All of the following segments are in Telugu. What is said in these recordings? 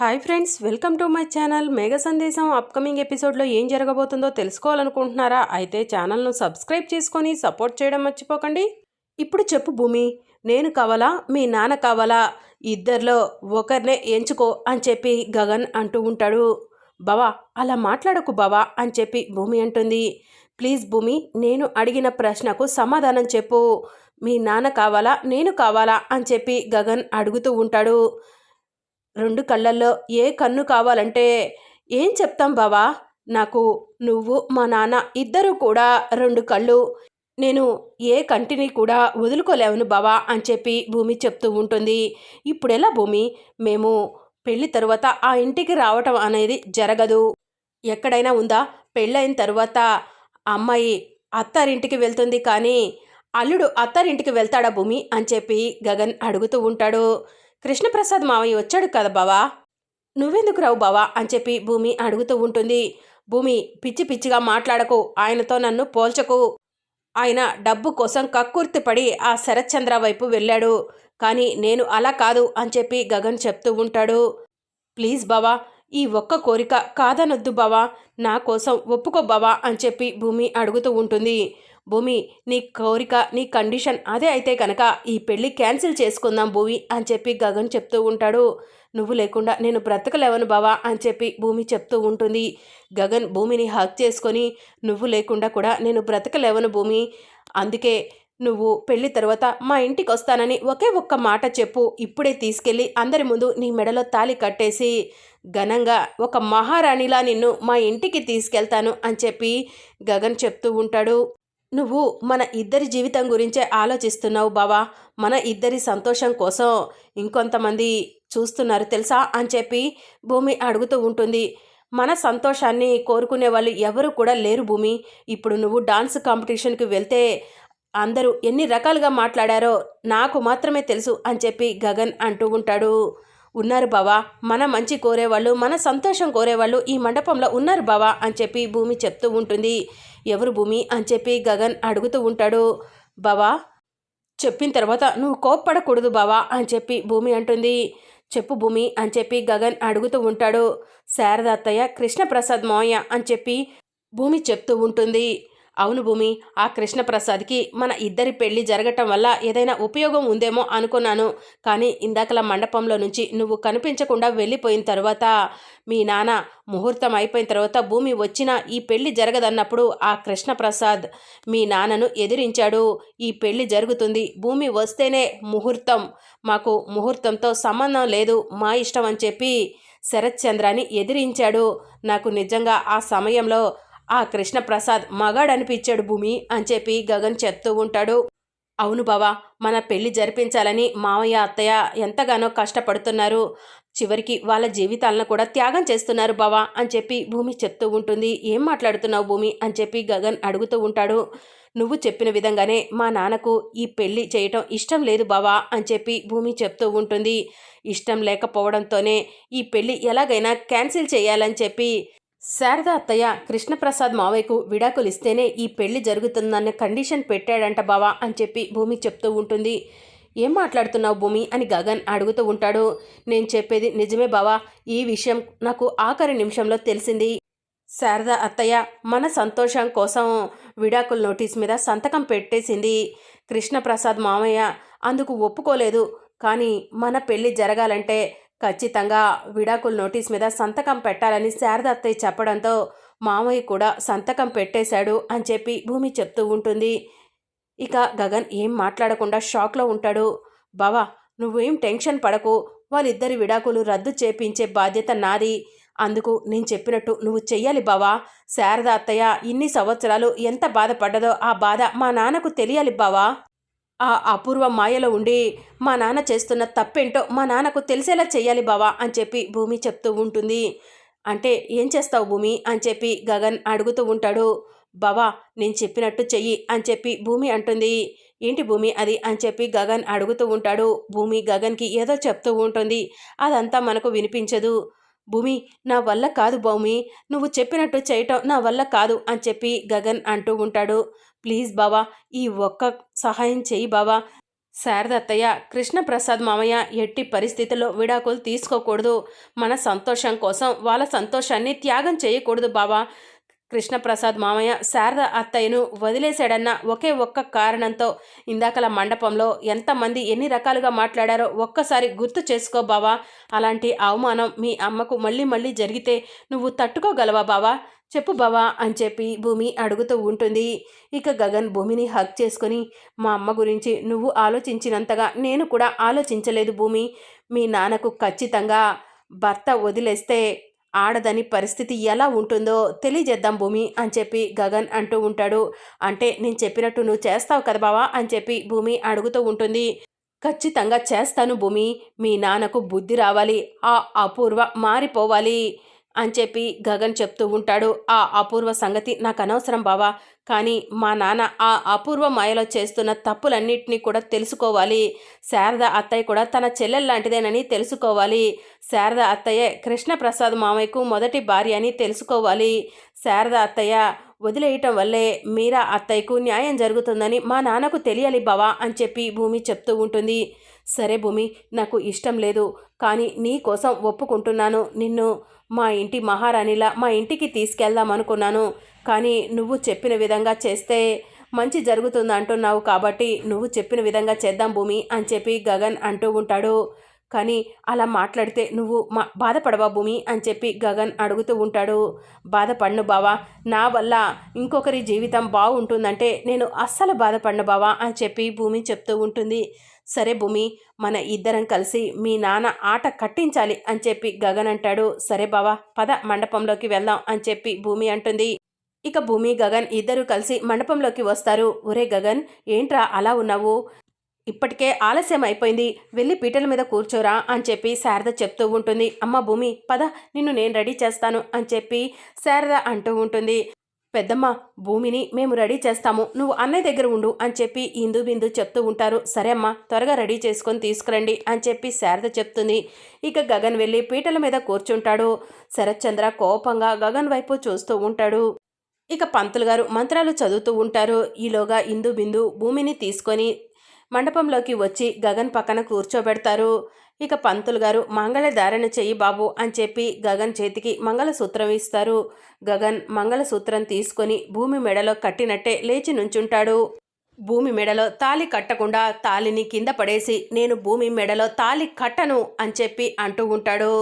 Hi friends welcome to my channel. Megha Sandesam upcoming ఎపిసోడ్లో ఏం జరగబోతుందో తెలుసుకోవాలనుకుంటున్నారా? అయితే ఛానల్ను సబ్స్క్రైబ్ చేసుకొని సపోర్ట్ చేయడం మర్చిపోకండి. ఇప్పుడు చెప్పు భూమి నేను కావాలా? మీ నాన్న కావాలా? ఇద్దరిలో ఒకరినే ఎంచుకో అని చెప్పి గగన్ అంటూ ఉంటాడు. బావా అలా మాట్లాడకు బావా అని చెప్పి భూమి అంటుంది. ప్లీజ్ భూమి నేను అడిగిన ప్రశ్నకు సమాధానం చెప్పు. మీ నాన్న కావాలా? నేను కావాలా? అని చెప్పి గగన్ అడుగుతూ ఉంటాడు. రెండు కళ్ళల్లో ఏ కన్ను కావాలంటే ఏం చెప్తాం బావా? నాకు నువ్వు మా నాన్న ఇద్దరు కూడా రెండు కళ్ళు. నేను ఏ కంటిని కూడా వదులుకోలేవను బావా అని చెప్పి భూమి చెప్తూ ఉంటుంది. ఇప్పుడెలా భూమి? మేము పెళ్ళి తరువాత ఆ ఇంటికి రావటం అనేది జరగదు. ఎక్కడైనా ఉందా? పెళ్ళైన తరువాత అమ్మాయి అత్తారింటికి వెళ్తుంది కానీ అల్లుడు అత్తారింటికి వెళ్తాడా భూమి? అని చెప్పి గగన్ అడుగుతూ ఉంటాడు. కృష్ణప్రసాద్ మావయ్య వచ్చాడు కదా బావా? నువ్వెందుకు రావు బావా? అని చెప్పి భూమి అడుగుతూ ఉంటుంది. భూమి పిచ్చి పిచ్చిగా మాట్లాడకు. ఆయనతో నన్ను పోల్చకు. ఆయన డబ్బు కోసం కక్కుర్తి పడి ఆ శరత్చంద్ర వైపు వెళ్ళాడు. కానీ నేను అలా కాదు అని చెప్పి గగన్ చెప్తూ ఉంటాడు. ప్లీజ్ బావా ఈ ఒక్క కోరిక కాదనొద్దు బావా. నా కోసం ఒప్పుకో బావా అని చెప్పి భూమి అడుగుతూ ఉంటుంది. భూమి నీ కోరిక నీ కండిషన్ అదే అయితే కనుక ఈ పెళ్ళి క్యాన్సిల్ చేసుకుందాం భూమి అని చెప్పి గగన్ చెప్తూ ఉంటాడు. నువ్వు లేకుండా నేను బ్రతకలేవను బావా అని చెప్పి భూమి చెప్తూ ఉంటుంది. గగన్ భూమిని హక్ చేసుకొని నువ్వు లేకుండా కూడా నేను బ్రతకలేవను భూమి. అందుకే నువ్వు పెళ్ళి తర్వాత మా ఇంటికి వస్తానని ఒకే ఒక్క మాట చెప్పు. ఇప్పుడే తీసుకెళ్ళి అందరి ముందు నీ మెడలో తాలి కట్టేసి ఘనంగా ఒక మహారాణిలా నిన్ను మా ఇంటికి తీసుకెళ్తాను అని చెప్పి గగన్ చెప్తూ ఉంటాడు. నువ్వు మన ఇద్దరి జీవితం గురించే ఆలోచిస్తున్నావు బావా. మన ఇద్దరి సంతోషం కోసం ఇంకొంతమంది చూస్తున్నారు తెలుసా అని చెప్పి భూమి అడుగుతూ ఉంటుంది. మన సంతోషాన్ని కోరుకునే వాళ్ళు ఎవరు కూడా లేరు భూమి. ఇప్పుడు నువ్వు డాన్స్ కాంపిటీషన్కి వెళ్తే అందరూ ఎన్ని రకాలుగా మాట్లాడారో నాకు మాత్రమే తెలుసు అని చెప్పి గగన్ అంటూ ఉంటాడు. ఉన్నారు బావా. మన మంచి కోరేవాళ్ళు మన సంతోషం కోరేవాళ్ళు ఈ మండపంలో ఉన్నారు బావా అని చెప్పి భూమి చెప్తూ ఉంటుంది. ఎవరు భూమి అని చెప్పి గగన్ అడుగుతూ ఉంటాడు. బావా చెప్పిన తర్వాత నువ్వు కోప్పడకూడదు బావా అని చెప్పి భూమి అంటుంది. చెప్పు భూమి అని చెప్పి గగన్ అడుగుతూ ఉంటాడు. శారదాత్తయ్య కృష్ణప్రసాద్ మోయ అని చెప్పి భూమి చెప్తూ ఉంటుంది. అవును భూమి ఆ కృష్ణప్రసాద్కి మన ఇద్దరి పెళ్ళి జరగటం వల్ల ఏదైనా ఉపయోగం ఉందేమో అనుకున్నాను. కానీ ఇందాకల మండపంలో నుంచి నువ్వు కనిపించకుండా వెళ్ళిపోయిన తర్వాత మీ నాన్న ముహూర్తం అయిపోయిన తర్వాత భూమి వచ్చినా ఈ పెళ్ళి జరగదన్నప్పుడు ఆ కృష్ణప్రసాద్ మీ నాన్నను ఎదిరించాడు. ఈ పెళ్ళి జరుగుతుంది. భూమి వస్తేనే ముహూర్తం. మాకు ముహూర్తంతో సంబంధం లేదు. మా ఇష్టం అని చెప్పి శరత్చంద్రాన్ని ఎదిరించాడు. నాకు నిజంగా ఆ సమయంలో ఆ కృష్ణప్రసాద్ మగాడనిపించాడు భూమి అని చెప్పి గగన్ చెప్తూ ఉంటాడు. అవును బావా మన పెళ్ళి జరిపించాలని మావయ్య అత్తయ్య ఎంతగానో కష్టపడుతున్నారు. చివరికి వాళ్ళ జీవితాలను కూడా త్యాగం చేస్తున్నారు బావా అని చెప్పి భూమి చెప్తూ ఉంటుంది. ఏం మాట్లాడుతున్నావు భూమి అని చెప్పి గగన్ అడుగుతూ ఉంటాడు. నువ్వు చెప్పిన విధంగానే మా నాన్నకు ఈ పెళ్ళి చేయటం ఇష్టం లేదు బావా అని చెప్పి భూమి చెప్తూ ఉంటుంది. ఇష్టం లేకపోవడంతోనే ఈ పెళ్ళి ఎలాగైనా క్యాన్సిల్ చేయాలని చెప్పి శారదా అత్తయ్య కృష్ణప్రసాద్ మావయ్యకు విడాకులు ఇస్తేనే ఈ పెళ్ళి జరుగుతుందన్న కండిషన్ పెట్టాడంట బావా అని చెప్పి భూమి చెప్తూ ఉంటుంది. ఏం మాట్లాడుతున్నావు భూమి? అని గగన్ అడుగుతూ ఉంటాడు. నేను చెప్పేది నిజమే బావా. ఈ విషయం నాకు ఆఖరి నిమిషంలో తెలిసింది. శారదా అత్తయ్య మన సంతోషం కోసం విడాకుల నోటీస్ మీద సంతకం పెట్టేసింది కృష్ణప్రసాద్ మామయ్య అందుకు ఒప్పుకోలేదు. కానీ మన పెళ్ళి జరగాలంటే ఖచ్చితంగా విడాకుల నోటీస్ మీద సంతకం పెట్టాలని శారదత్తయ్య చెప్పడంతో మామయ్య కూడా సంతకం పెట్టేశాడు అని చెప్పి భూమి చెప్తూ ఉంటుంది. ఇక గగన్ ఏం మాట్లాడకుండా షాక్లో ఉంటాడు. బావా నువ్వేం టెన్షన్ పడకు. వాళ్ళిద్దరి విడాకులు రద్దు చేపించే బాధ్యత నాది. అందుకు నేను చెప్పినట్టు నువ్వు చెయ్యాలి బావా. శారద అత్తయ్య ఇన్ని సంవత్సరాలు ఎంత బాధపడ్డదో ఆ బాధ మా నాన్నకు తెలియాలి బావా. ఆ అపూర్వ మాయలో ఉండి మా నాన్న చేస్తున్న తప్పేంటో మా నాన్నకు తెలిసేలా చెయ్యాలి బావా అని చెప్పి భూమి చెప్తూ ఉంటుంది. అంటే ఏం చేస్తావు భూమి? అని చెప్పి గగన్ అడుగుతూ ఉంటాడు. బావా నేను చెప్పినట్టు చెయ్యి అని చెప్పి భూమి అంటుంది. ఏంటి భూమి అది? అని చెప్పి గగన్ అడుగుతూ ఉంటాడు. భూమి గగన్కి ఏదో చెప్తూ ఉంటుంది. అదంతా మనకు వినిపించదు. భూమి నా వల్ల కాదు భూమి నువ్వు చెప్పినట్టు చేయటం నా వల్ల కాదు అని చెప్పి గగన్ అంటూ ఉంటాడు. ప్లీజ్ బావా ఈ ఒక్క సహాయం చెయ్యి బావా. శారదత్తయ్య కృష్ణప్రసాద్ మామయ్య ఎట్టి పరిస్థితుల్లో విడాకులు తీసుకోకూడదు. మన సంతోషం కోసం వాళ్ళ సంతోషాన్ని త్యాగం చేయకూడదు బావా. కృష్ణప్రసాద్ మామయ్య శారద అత్తయ్యను వదిలేశాడన్న ఒకే ఒక్క కారణంతో ఇందాకల మండపంలో ఎంతమంది ఎన్ని రకాలుగా మాట్లాడారో ఒక్కసారి గుర్తు చేసుకో బావా. అలాంటి అవమానం మీ అమ్మకు మళ్ళీ మళ్ళీ జరిగితే నువ్వు తట్టుకోగలవా బావా? చెప్పు బావా అని చెప్పి భూమి అడుగుతూ ఉంటుంది. ఇక గగన్ భూమిని హక్ చేసుకొని మా అమ్మ గురించి నువ్వు ఆలోచించినంతగా నేను కూడా ఆలోచించలేదు భూమి. మీ నాన్నకు ఖచ్చితంగా భర్త వదిలేస్తే ఆడదని పరిస్థితి ఎలా ఉంటుందో తెలియజేద్దాం భూమి అని చెప్పి గగన్ అంటూ ఉంటాడు. అంటే నేను చెప్పినట్టు నువ్వు చేస్తావు కదా బావా అని చెప్పి భూమి అడుగుతూ ఉంటుంది. ఖచ్చితంగా చేస్తాను భూమి. మీ నాన్నకు బుద్ధి రావాలి. ఆ అపూర్వ మారిపోవాలి. అని చెప్పి గగన్ చెప్తూ ఉంటాడు. ఆ అపూర్వ సంగతి నాకు అనవసరం బావా. కానీ మా నాన్న ఆ అపూర్వ మాయలో చేస్తున్న తప్పులన్నింటినీ కూడా తెలుసుకోవాలి. శారద అత్తయ్య కూడా తన చెల్లెలు లాంటిదేనని తెలుసుకోవాలి. శారద అత్తయ్య కృష్ణప్రసాద్ మామయ్యకు మొదటి భార్య అని తెలుసుకోవాలి. శారద అత్తయ్య వదిలేయటం వల్లే మీరా అత్తయ్యకు న్యాయం జరుగుతుందని మా నాన్నకు తెలియాలి బావా అని చెప్పి భూమి చెప్తూ ఉంటుంది. సరే భూమి నాకు ఇష్టం లేదు. కానీ నీ కోసం ఒప్పుకుంటున్నాను. నిన్ను మా ఇంటి మహారాణిలా మా ఇంటికి తీసుకెళ్దాం అనుకున్నాను. కానీ నువ్వు చెప్పిన విధంగా చేస్తే మంచి జరుగుతుంది అంటున్నావు కాబట్టి నువ్వు చెప్పిన విధంగా చేద్దాం భూమి అని చెప్పి గగన్ అంటూ ఉంటాడు. కానీ అలా మాట్లాడితే నువ్వు మా బాధపడవా భూమి అని చెప్పి గగన్ అడుగుతూ ఉంటాడు. బాధపడను బావా నా వల్ల ఇంకొకరి జీవితం బాగుంటుందంటే నేను అస్సలు బాధపడను బావా అని చెప్పి భూమి చెప్తూ ఉంటుంది. సరే భూమి మన ఇద్దరం కలిసి మీ నాన్న ఆట కట్టించాలి అని చెప్పి గగన్ అంటాడు. సరే బావా పద మండపంలోకి వెళ్దాం అని చెప్పి భూమి అంటుంది. ఇక భూమి గగన్ ఇద్దరు కలిసి మండపంలోకి వస్తారు. ఒరే గగన్ ఏంట్రా అలా ఉన్నావు? ఇప్పటికే ఆలస్యం అయిపోయింది. వెళ్ళి పీటల మీద కూర్చోరా అని చెప్పి శారద చెప్తూ ఉంటుంది. అమ్మ భూమి పద నిన్ను నేను రెడీ చేస్తాను అని చెప్పి శారద అంటూ ఉంటుంది. పెద్దమ్మ భూమిని మేము రెడీ చేస్తాము. నువ్వు అన్నయ్య దగ్గర ఉండు అని చెప్పి ఇందు బిందు చెప్తూ ఉంటారు. సరే అమ్మా త్వరగా రెడీ చేసుకొని తీసుకురండి అని చెప్పి శారద చెప్తుంది. ఇక గగన్ వెళ్ళి పీటల మీద కూర్చుంటాడు. శరత్చంద్ర కోపంగా గగన్ వైపు చూస్తూ ఉంటాడు. ఇక పంతులు గారు మంత్రాలు చదువుతూ ఉంటారు. ఈలోగా ఇందు బిందు భూమిని తీసుకొని మండపంలోకి వచ్చి గగన్ పక్కన కూర్చోబెడతారు. ఇక పంతులు గారు మంగళధారణ చెయ్యి బాబు అని చెప్పి గగన్ చేతికి మంగళసూత్రం ఇస్తారు. గగన్ మంగళసూత్రం తీసుకొని భూమి మెడలో కట్టినట్టే లేచి నుంచుంటాడు. భూమి మెడలో తాలి కట్టకుండా తాలిని కింద పడేసి నేను భూమి మెడలో తాలి కట్టను అని చెప్పి అంటూ ఉంటాడు.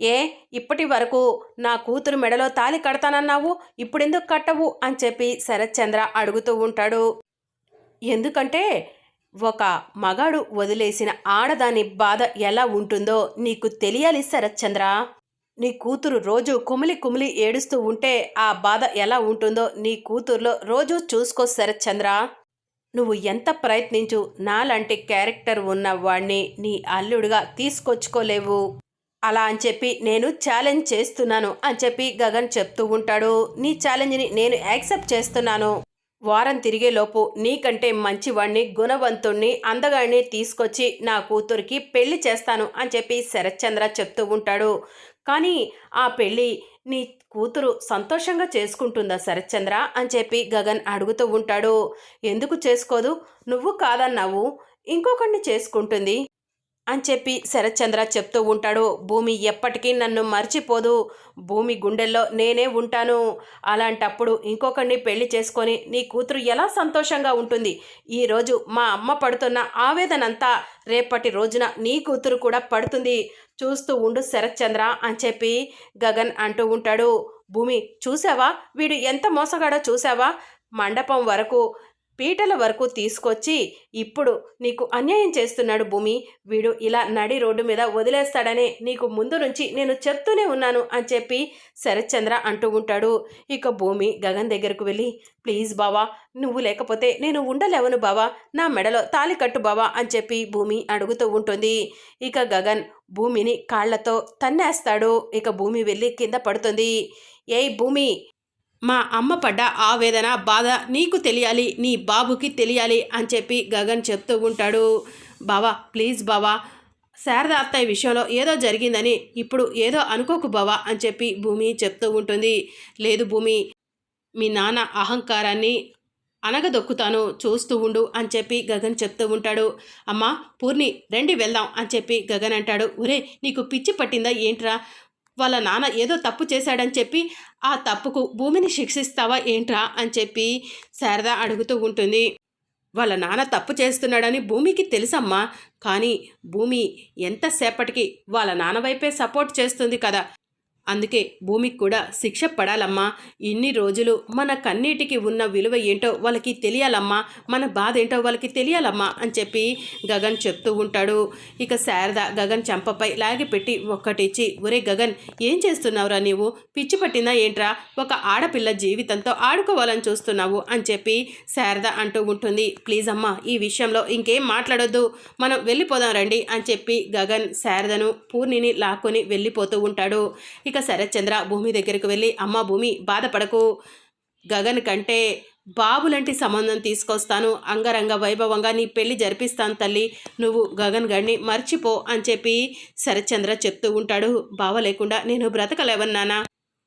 ఏ ఇప్పటి వరకు నా కూతురు మెడలో తాలి కడతానన్నావు ఇప్పుడెందుకు కట్టవు అని చెప్పి శరత్చంద్ర అడుగుతూ ఉంటాడు. ఎందుకంటే ఒక మగాడు వదిలేసిన ఆడదాని బాధ ఎలా ఉంటుందో నీకు తెలియాలి శరత్చంద్ర. నీ కూతురు రోజు కుమిలి కుమిలి ఏడుస్తూ ఉంటే ఆ బాధ ఎలా ఉంటుందో నీ కూతురులో రోజు చూసుకో శరత్చంద్ర. నువ్వు ఎంత ప్రయత్నించు నాలాంటి క్యారెక్టర్ ఉన్న వాణ్ణి నీ అల్లుడుగా తీసుకొచ్చుకోలేవు. అలా అని చెప్పి నేను ఛాలెంజ్ చేస్తున్నాను అని చెప్పి గగన్ చెప్తూ ఉంటాడు. నీ ఛాలెంజ్ని నేను యాక్సెప్ట్ చేస్తున్నాను. వారం తిరిగేలోపు నీకంటే మంచివాణ్ణి గుణవంతుణ్ణి అందగాడిని తీసుకొచ్చి నా కూతురికి పెళ్ళి చేస్తాను అని చెప్పి శరత్చంద్ర చెప్తూ ఉంటాడు. కానీ ఆ పెళ్ళి నీ కూతురు సంతోషంగా చేసుకుంటుందా శరత్చంద్ర అని చెప్పి గగన్ అడుగుతూ ఉంటాడు. ఎందుకు చేసుకోదు? నువ్వు కాదన్నావు. ఇంకొకరిని చేసుకుంటుంది. అని చెప్పి శరత్చంద్ర చెప్తూ ఉంటాడు. భూమి ఎప్పటికీ నన్ను మర్చిపోదు. భూమి గుండెల్లో నేనే ఉంటాను. అలాంటప్పుడు ఇంకొకరిని పెళ్ళి చేసుకొని నీ కూతురు ఎలా సంతోషంగా ఉంటుంది? ఈరోజు మా అమ్మ పడుతున్న ఆవేదనంతా రేపటి రోజున నీ కూతురు కూడా పడుతుంది. చూస్తూ ఉండు శరత్చంద్ర అని చెప్పి గగన్ అంటూ ఉంటాడు. భూమి చూసావా వీడు ఎంత మోసగాడో చూసావా మండపం వరకు పీటల వరకు తీసుకొచ్చి ఇప్పుడు నీకు అన్యాయం చేస్తున్నాడు భూమి. వీడు ఇలా నడి రోడ్డు మీద వదిలేస్తాడనే నీకు ముందు నుంచి నేను చెప్తూనే ఉన్నాను అని చెప్పి శరత్చంద్ర అంటూ ఉంటాడు. ఇక భూమి గగన్ దగ్గరకు వెళ్ళి ప్లీజ్ బావా నువ్వు లేకపోతే నేను ఉండలేవను బావా. నా మెడలో తాలి కట్టు బావా అని చెప్పి భూమి అడుగుతూ ఉంటుంది. ఇక గగన్ భూమిని కాళ్ళతో తన్నేస్తాడు. ఇక భూమి వెళ్ళి కింద పడుతుంది. ఏయ్ భూమి మా అమ్మ పడ్డ ఆవేదన బాధ నీకు తెలియాలి నీ బాబుకి తెలియాలి అని చెప్పి గగన్ చెప్తూ ఉంటాడు. బావా ప్లీజ్ బావా శారద అత్తయ్య విషయంలో ఏదో జరిగిందని ఇప్పుడు ఏదో అనుకోకు బావా అని చెప్పి భూమి చెప్తూ ఉంటుంది. లేదు భూమి మీ నాన్న అహంకారాన్ని అనగదొక్కుతాను చూస్తూ ఉండు అని చెప్పి గగన్ చెప్తూ ఉంటాడు. అమ్మా పూర్ణి రండి వెళ్దాం అని చెప్పి గగన్ అంటాడు. ఒరే నీకు పిచ్చి పట్టిందా ఏంట్రా? వాళ్ళ నాన్న ఏదో తప్పు చేశాడని చెప్పి ఆ తప్పుకు భూమిని శిక్షిస్తావా ఏంట్రా? అని చెప్పి శారద అడుగుతూ ఉంటుంది. వాళ్ళ నాన్న తప్పు చేస్తున్నాడని భూమికి తెలుసమ్మా కానీ భూమి ఎంతసేపటికి వాళ్ళ నాన్న వైపే సపోర్ట్ చేస్తుంది కదా. అందుకే భూమికి కూడా శిక్ష పడాలమ్మా. ఇన్ని రోజులు మన కన్నీటికి ఉన్న విలువ ఏంటో వాళ్ళకి తెలియాలమ్మా. మన బాధ ఏంటో వాళ్ళకి తెలియాలమ్మా అని చెప్పి గగన్ చెప్తూ ఉంటాడు. ఇక శారద గగన్ చెంపపై లాగిపెట్టి ఒక్కటిచ్చి ఒరే గగన్ ఏం చేస్తున్నావురా నీవు? పిచ్చి పట్టిందా ఏంట్రా? ఒక ఆడపిల్ల జీవితంతో ఆడుకోవాలని చూస్తున్నావు అని చెప్పి శారద అంటూ ఉంటుంది. ప్లీజ్ అమ్మా ఈ విషయంలో ఇంకేం మాట్లాడొద్దు. మనం వెళ్ళిపోదాం రండి అని చెప్పి గగన్ శారదను పూర్ణిని లాక్కొని వెళ్ళిపోతూ ఉంటాడు. ఇక శరత్చంద్ర భూమి దగ్గరికి వెళ్ళి అమ్మ భూమి బాధపడకు. గగన్ కంటే బాబులంటి సంబంధం తీసుకొస్తాను. అంగరంగ వైభవంగా నీ పెళ్ళి జరిపిస్తాను తల్లి. నువ్వు గగన్ గడిని మర్చిపో అని చెప్పి శరత్చంద్ర చెప్తూ ఉంటాడు. బావ లేకుండా నేను బ్రతకలేవన్నానా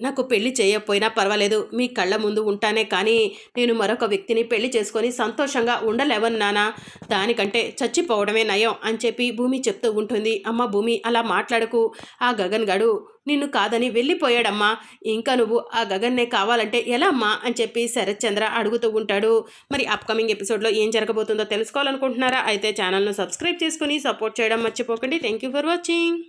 నాకు పెళ్ళి చేయకపోయినా పర్వాలేదు మీ కళ్ళ ముందు ఉంటానే కానీ నేను మరొక వ్యక్తిని పెళ్ళి చేసుకొని సంతోషంగా ఉండలేవన్నానా దానికంటే చచ్చిపోవడమే నయం అని చెప్పి భూమి చెప్తూ ఉంటుంది. అమ్మ భూమి అలా మాట్లాడకు. ఆ గగన్ గడు నిన్ను కాదని వెళ్ళిపోయాడమ్మా. ఇంకా నువ్వు ఆ గగన్నే కావాలంటే ఎలా అమ్మా అని చెప్పి శరత్చంద్ర అడుగుతూ ఉంటాడు. మరి అప్కమింగ్ ఎపిసోడ్లో ఏం జరగబోతుందో తెలుసుకోవాలనుకుంటున్నారా? అయితే ఛానల్ను సబ్స్క్రైబ్ చేసుకుని సపోర్ట్ చేయడం మర్చిపోకండి. Thank you for watching